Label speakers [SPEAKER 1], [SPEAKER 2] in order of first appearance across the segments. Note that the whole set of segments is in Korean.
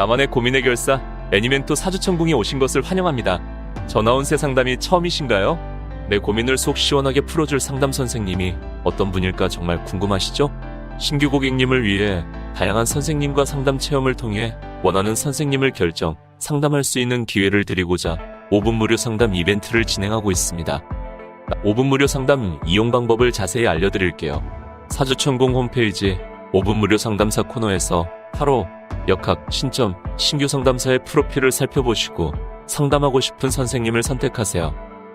[SPEAKER 1] 나만의 고민의 결사 애니멘토 사주천궁에 오신 것을 환영합니다. 전화온 새 상담이 처음이신가요? 내 고민을 속 시원하게 풀어줄 상담 선생님이 어떤 분일까 정말 궁금하시죠? 신규 고객님을 위해 다양한 선생님과 상담 체험을 통해 원하는 선생님을 결정, 상담할 수 있는 기회를 드리고자 5분 무료 상담 이벤트를 진행하고 있습니다. 5분 무료 상담 이용 방법을 자세히 알려드릴게요. 사주천공 홈페이지 5분 무료 상담사 코너에서 바로 역학, 신점, 신규 상담사의 프로필을 살펴보시고 상담하고 싶은 선생님을 선택하세요.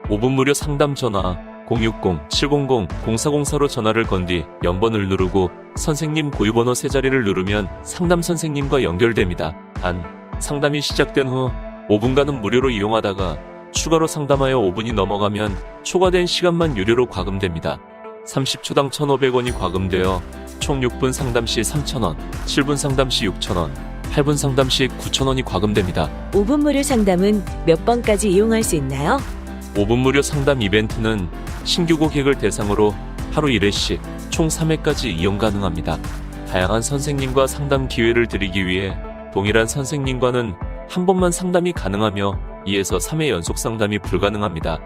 [SPEAKER 1] 5분 무료 상담 전화 060-700-0404로 전화를 건뒤 0번을 누르고 선생님 고유번호 세 자리를 누르면 상담 선생님과 연결됩니다. 단, 상담이 시작된 후 5분간은 무료로 이용하다가 추가로 상담하여 5분이 넘어가면 초과된 시간만 유료로 과금됩니다. 30초당 1,500원이 과금되어 총 6분 상담 시 3,000원, 7분 상담 시 6,000원, 8분 상담 시 9,000원이 과금됩니다.
[SPEAKER 2] 5분 무료 상담은 몇 번까지 이용할 수 있나요?
[SPEAKER 1] 5분 무료 상담 이벤트는 신규 고객을 대상으로 하루 1회씩 총 3회까지 이용 가능합니다. 다양한 선생님과 상담 기회를 드리기 위해 동일한 선생님과는 한 번만 상담이 가능하며 2에서 3회 연속 상담이 불가능합니다.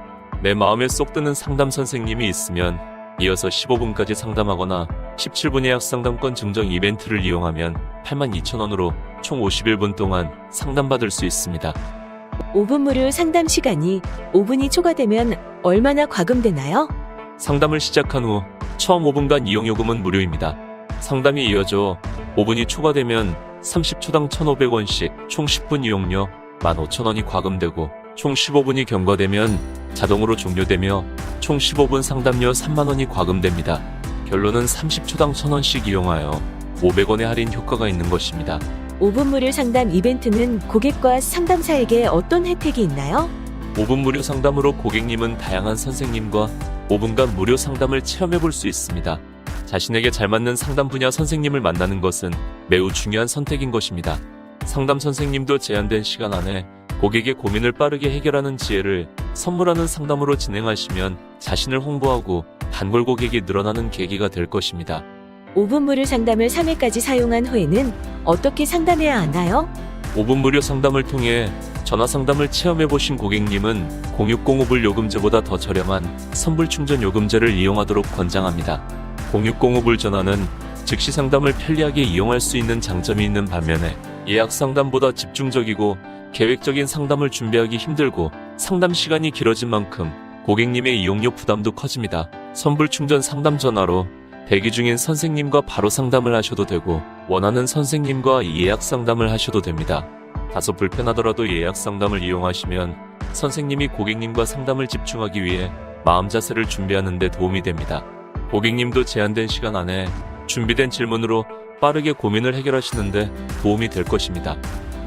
[SPEAKER 1] 내 마음에 쏙 드는 상담 선생님이 있으면 이어서 15분까지 상담하거나 17분 예약 상담권 증정 이벤트를 이용하면 82,000원으로 총 51분 동안 상담받을 수 있습니다.
[SPEAKER 2] 5분 무료 상담 시간이 5분이 초과되면 얼마나 과금되나요?
[SPEAKER 1] 상담을 시작한 후 처음 5분간 이용 요금은 무료입니다. 상담이 이어져 5분이 초과되면 30초당 1,500원씩 총 10분 이용료 15,000원이 과금되고 총 15분이 경과되면 자동으로 종료되며 총 15분 상담료 3만원이 과금됩니다. 결론은 30초당 1,000원씩 이용하여 500원의 할인 효과가 있는 것입니다.
[SPEAKER 2] 5분 무료 상담 이벤트는 고객과 상담사에게 어떤 혜택이 있나요?
[SPEAKER 1] 5분 무료 상담으로 고객님은 다양한 선생님과 5분간 무료 상담을 체험해 볼 수 있습니다. 자신에게 잘 맞는 상담 분야 선생님을 만나는 것은 매우 중요한 선택인 것입니다. 상담 선생님도 제한된 시간 안에 고객의 고민을 빠르게 해결하는 지혜를 선물하는 상담으로 진행하시면 자신을 홍보하고 단골 고객이 늘어나는 계기가 될 것입니다.
[SPEAKER 2] 5분 무료 상담을 3회까지 사용한 후에는 어떻게 상담해야 하나요?
[SPEAKER 1] 5분 무료 상담을 통해 전화 상담을 체험해 보신 고객님은 0605불 요금제보다 더 저렴한 선불 충전 요금제를 이용하도록 권장합니다. 0605불 전화는 즉시 상담을 편리하게 이용할 수 있는 장점이 있는 반면에 예약 상담보다 집중적이고 계획적인 상담을 준비하기 힘들고 상담 시간이 길어진 만큼 고객님의 이용료 부담도 커집니다. 선불 충전 상담 전화로 대기 중인 선생님과 바로 상담을 하셔도 되고 원하는 선생님과 예약 상담을 하셔도 됩니다. 다소 불편하더라도 예약 상담을 이용하시면 선생님이 고객님과 상담을 집중하기 위해 마음 자세를 준비하는 데 도움이 됩니다. 고객님도 제한된 시간 안에 준비된 질문으로 빠르게 고민을 해결하시는데 도움이 될 것입니다.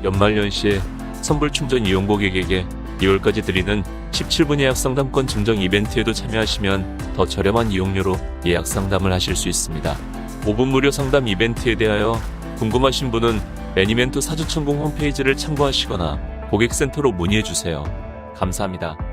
[SPEAKER 1] 연말연시에 선불 충전 이용 고객에게 2월까지 드리는 17분 예약 상담권 증정 이벤트에도 참여하시면 더 저렴한 이용료로 예약 상담을 하실 수 있습니다. 5분 무료 상담 이벤트에 대하여 궁금하신 분은 애니멘토 사주천공 홈페이지를 참고하시거나 고객센터로 문의해 주세요. 감사합니다.